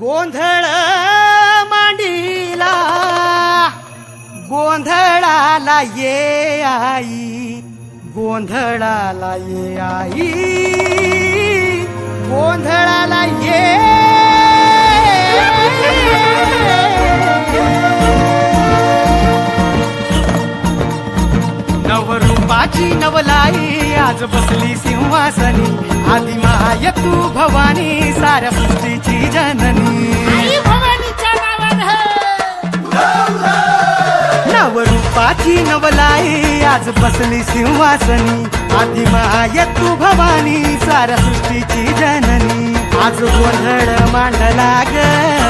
गोंधळ मांडीला गोंधळाला ये आई गोंधळाला ये आई गोंधळाला ये. नवरूपाची नवलाई आज बसली सिंहासनी आधी तू भवानी साऱ्या सृष्टीची जननी नवरूपाची नवलाई आज बसली सिंहासनी. आधी माय तू भवानी साऱ्या सृष्टीची जननी. आज गोंधळ मांडला ग!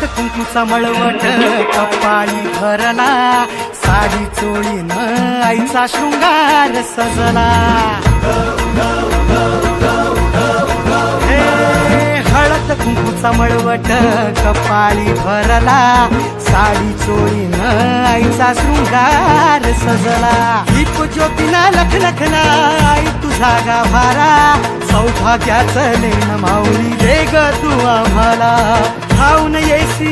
हळद कुंकूचा मळवट कपाळी भरला साडी चोळीन आईचा शृंगार सजला. हे हळद कुंकूचा मळवट कपाळी भरला साडी चोळीन आईचा शृंगार सजला. दीप ज्योतीना लख लखना आई तुझा गाभारा सौभाग्याचं नेण माऊली दे ग तू आम्हाला. కౌన ఏసీ.